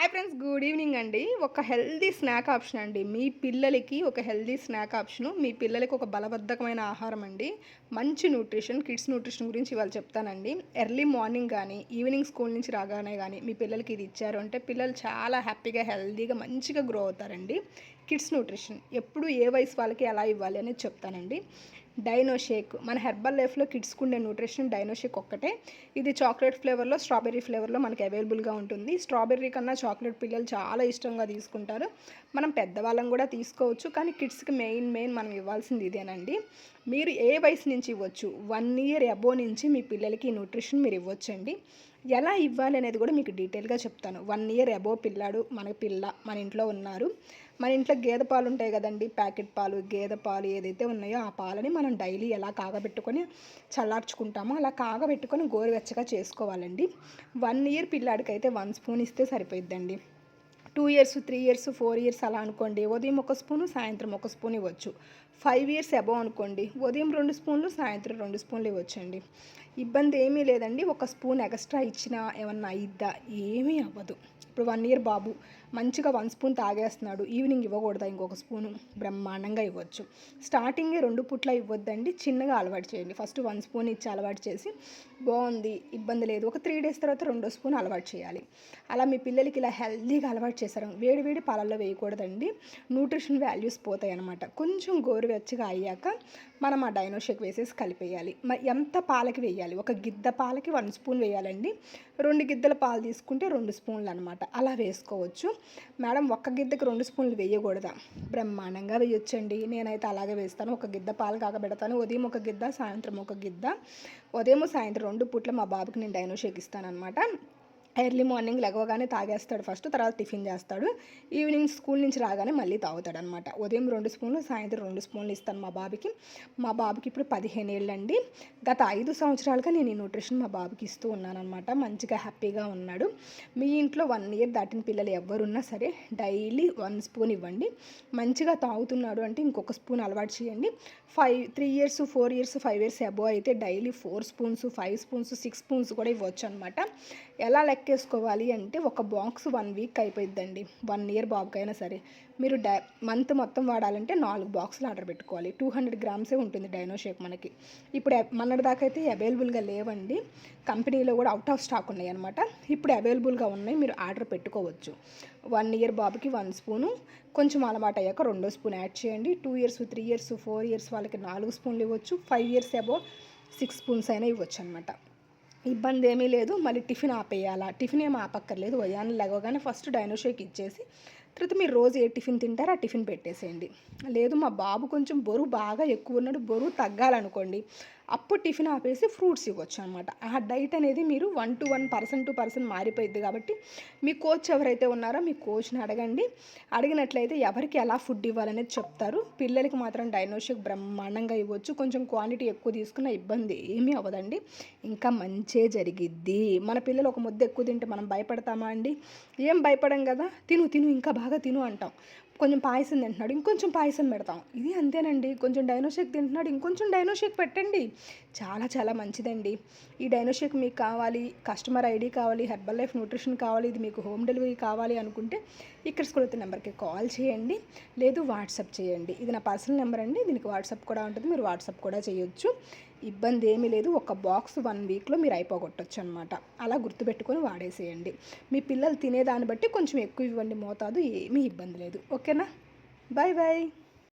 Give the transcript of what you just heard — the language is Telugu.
హాయ్ ఫ్రెండ్స్ గుడ్ ఈవినింగ్ అండి. ఒక హెల్దీ స్నాక్ ఆప్షన్ అండి. మీ పిల్లలకి ఒక హెల్దీ స్నాక్ ఆప్షన్ మీ పిల్లలకి ఒక బలబద్ధకమైన ఆహారం అండి. మంచి న్యూట్రిషన్ కిడ్స్ న్యూట్రిషన్ గురించి ఇవాళ చెప్తానండి. ఎర్లీ మార్నింగ్ కానీ ఈవినింగ్ స్కూల్ నుంచి రాగానే కానీ మీ పిల్లలకి ఇది ఇచ్చారు అంటే పిల్లలు చాలా హ్యాపీగా హెల్దీగా మంచిగా గ్రో అవుతారండి. కిడ్స్ న్యూట్రిషన్ ఎప్పుడు ఏ వయసు వాళ్ళకి ఎలా ఇవ్వాలి అనేది చెప్తానండి. డైనోషేక్ మన హెర్బల్ లైఫ్లో కిడ్స్కి ఉండే న్యూట్రిషన్ డైనోషేక్ ఒక్కటే. ఇది చాక్లెట్ ఫ్లేవర్లో స్ట్రాబెర్రీ ఫ్లేవర్లో మనకి అవైలబుల్గా ఉంటుంది. స్ట్రాబెర్రీ కన్నా చాక్లెట్ పిల్లలు చాలా ఇష్టంగా తీసుకుంటారు. మనం పెద్దవాళ్ళం కూడా తీసుకోవచ్చు కానీ కిడ్స్కి మెయిన్ మెయిన్ మనం ఇవ్వాల్సింది ఇదేనండి. మీరు ఏ వయసు నుంచి ఇవ్వచ్చు? వన్ ఇయర్ అబో నుంచి మీ పిల్లలకి న్యూట్రిషన్ మీరు ఇవ్వచ్చండి. ఎలా ఇవ్వాలి అనేది కూడా మీకు డీటెయిల్గా చెప్తాను. వన్ ఇయర్ అబోవ్ పిల్లాడు మన పిల్ల మన ఇంట్లో ఉన్నారు. మన ఇంట్లో గేదె పాలు ఉంటాయి కదండి ప్యాకెట్ పాలు గేదె పాలు ఏదైతే ఉన్నాయో ఆ పాలని మనం డైలీ ఎలా కాగబెట్టుకొని చల్లార్చుకుంటామో అలా కాగబెట్టుకొని గోరువెచ్చగా చేసుకోవాలండి. వన్ ఇయర్ పిల్లాడికైతే వన్ స్పూన్ ఇస్తే సరిపోయిద్దండి. Two years three years four years అలా అనుకోండి ఉదయం ఒక స్పూను సాయంత్రం ఒక స్పూన్ ఇవ్వచ్చు. ఫైవ్ ఇయర్స్ అబవ్ అనుకోండి ఉదయం రెండు స్పూన్లు సాయంత్రం రెండు స్పూన్లు ఇవ్వచ్చండి. ఇబ్బంది ఏమీ లేదండి ఒక స్పూన్ ఎక్స్ట్రా ఇచ్చినా ఏమన్నా అయిద్దా ఏమీ అవ్వదు. ఇప్పుడు వన్ ఇయర్ బాబు మంచిగా వన్ స్పూన్ తాగేస్తున్నాడు. ఈవినింగ్ ఇవ్వకూడదా? ఇంకొక స్పూను. బ్రహ్మాండంగా ఇవ్వచ్చు. స్టార్టింగే రెండు పుట్ల ఇవ్వద్దండి. చిన్నగా అలవాటు చేయండి. ఫస్ట్ వన్ స్పూన్ ఇచ్చి అలవాటు చేసి బాగుంది ఇబ్బంది లేదు. ఒక త్రీ డేస్ తర్వాత రెండో స్పూన్ అలవాటు చేయాలి. అలా మీ పిల్లలకి ఇలా హెల్దీగా అలవాటు చేశారు. వేడి వేడి పాలల్లో వేయకూడదండి. న్యూట్రిషన్ వాల్యూస్ పోతాయి అనమాట కొంచెం గోరువెచ్చగా అయ్యాక మనం ఆ డైనోషేక్ వేసేసి కలిపేయాలి. మరి ఎంత పాలకి వేయాలి? ఒక గిద్ద పాలకి వన్ స్పూన్ వేయాలండి. రెండు గిద్దల పాలు తీసుకుంటే రెండు స్పూన్లు అనమాట అలా వేసుకోవచ్చు. మేడం ఒక్క గిద్దకి రెండు స్పూన్లు వేయకూడదా? బ్రహ్మాండంగా వేయొచ్చండి. నేనైతే అలాగే వేస్తాను. ఒక గిద్ద పాలు కాకబెడతాను. ఉదయం ఒక గిద్ద సాయంత్రం ఒక గిద్ద. ఉదయం సాయంత్రం రెండు పూట్ల మా బాబుకి నేను డైనో షేక్ ఇస్తాను అనమాట ఎర్లీ మార్నింగ్ లెగవగానే తాగేస్తాడు ఫస్ట్ తర్వాత టిఫిన్ చేస్తాడు. ఈవినింగ్ స్కూల్ నుంచి రాగానే మళ్ళీ తాగుతాడు అనమాట ఉదయం రెండు స్పూన్లు సాయంత్రం రెండు స్పూన్లు ఇస్తాను మా బాబుకి. మా బాబుకి ఇప్పుడు పదిహేను ఏళ్ళండి. గత ఐదు సంవత్సరాలుగా నేను ఈ న్యూట్రిషన్ మా బాబుకి ఇస్తూ ఉన్నానమాట మంచిగా హ్యాపీగా ఉన్నాడు. మీ ఇంట్లో వన్ ఇయర్ దాటిన పిల్లలు ఎవరున్నా సరే డైలీ వన్ స్పూన్ ఇవ్వండి. మంచిగా తాగుతున్నాడు అంటే ఇంకొక స్పూన్ అలవాటు చేయండి. Five three years four years five years above అయితే daily four spoons five spoons six spoons కూడా ఇవ్వచ్చు అనమాట ఎలా లెక్కేసుకోవాలి అంటే ఒక బాక్స్ వన్ వీక్ అయిపోయిద్దండి. వన్ ఇయర్ బాబుకైనా సరే. మీరు డై మంత్ మొత్తం వాడాలంటే నాలుగు బాక్సులు ఆర్డర్ పెట్టుకోవాలి. టూ హండ్రెడ్ గ్రామ్సే ఉంటుంది డైనో షేప్ మనకి. ఇప్పుడు మొన్నటి దాకా అయితే అవైలబుల్గా లేవండి. కంపెనీలో కూడా అవుట్ ఆఫ్ స్టాక్ ఉన్నాయి అనమాట ఇప్పుడు అవైలబుల్గా ఉన్నాయి మీరు ఆర్డర్ పెట్టుకోవచ్చు. వన్ ఇయర్ బాబుకి వన్ స్పూను. కొంచెం అలవాటు అయ్యాక రెండో స్పూన్ యాడ్ చేయండి. Two years three years four years వాళ్ళకి నాలుగు స్పూన్లు ఇవ్వచ్చు. Five years above six spoons అయినా ఇవ్వచ్చు అనమాట ఇబ్బంది ఏమీ లేదు. మళ్ళీ టిఫిన్ ఆపేయాలా? టిఫిన్ ఏమి ఆపక్కర్లేదు. ఉదయాన్నే లేవగానే ఫస్ట్ డైనోషేక్ ఇచ్చేసి తర్వాత మీరు రోజు ఏ టిఫిన్ తింటారో ఆ టిఫిన్ పెట్టేసేయండి. లేదు మా బాబు కొంచెం బరువు బాగా ఎక్కువ ఉన్నాడు. బరువు తగ్గాలనుకోండి. అప్పుడు టిఫిన్ ఆపేసి ఫ్రూట్స్ ఇవ్వచ్చు అనమాట ఆ డైట్ అనేది మీరు one to one person to person మారిపోయింది కాబట్టి మీ కోచ్ ఎవరైతే ఉన్నారో మీ కోచ్ని అడగండి. అడిగినట్లయితే ఎవరికి ఎలా ఫుడ్ ఇవ్వాలనేది చెప్తారు. పిల్లలకి మాత్రం డైనోషిక్ బ్రహ్మాండంగా ఇవ్వచ్చు. కొంచెం క్వాంటిటీ ఎక్కువ తీసుకున్న ఇబ్బంది ఏమీ అవ్వదండి. ఇంకా మంచే జరిగిద్ది. మన పిల్లలు ఒక ముద్ద ఎక్కువ తింటే మనం భయపడతామా అండి? ఏం భయపడం కదా? తిను తిను ఇంకా బాగా తిను అంటాం. కొంచెం పాయసం తింటున్నాడు ఇంకొంచెం పాయసం పెడతాం. ఇది అంతేనండి. కొంచెం డైనోషేక్ తింటున్నాడు ఇంకొంచెం డైనోషేక్ పెట్టండి. చాలా చాలా మంచిదండి. ఈ డైనోషేక్ మీకు కావాలి కస్టమర్ ఐడి కావాలి హెర్బల్ లైఫ్ న్యూట్రిషన్ కావాలి ఇది మీకు హోమ్ డెలివరీ కావాలి అనుకుంటే ఇక్కడ స్కూల్ నెంబర్కి కాల్ చేయండి లేదు వాట్సాప్ చేయండి. ఇది నా పర్సనల్ నెంబర్ అండి దీనికి వాట్సాప్ కూడా ఉంటుంది మీరు వాట్సాప్ కూడా చేయొచ్చు. ఇబ్బంది ఏమీ లేదు. ఒక బాక్స్ వన్ వీక్లో మీరు అయిపోగొట్టచ్చు అనమాట అలా గుర్తుపెట్టుకొని వాడేసేయండి. మీ పిల్లలు తినేదాన్ని బట్టి కొంచెం ఎక్కువ ఇవ్వండి. మోతాదు ఏమీ ఇబ్బంది లేదు. ఓకేనా? Bye bye.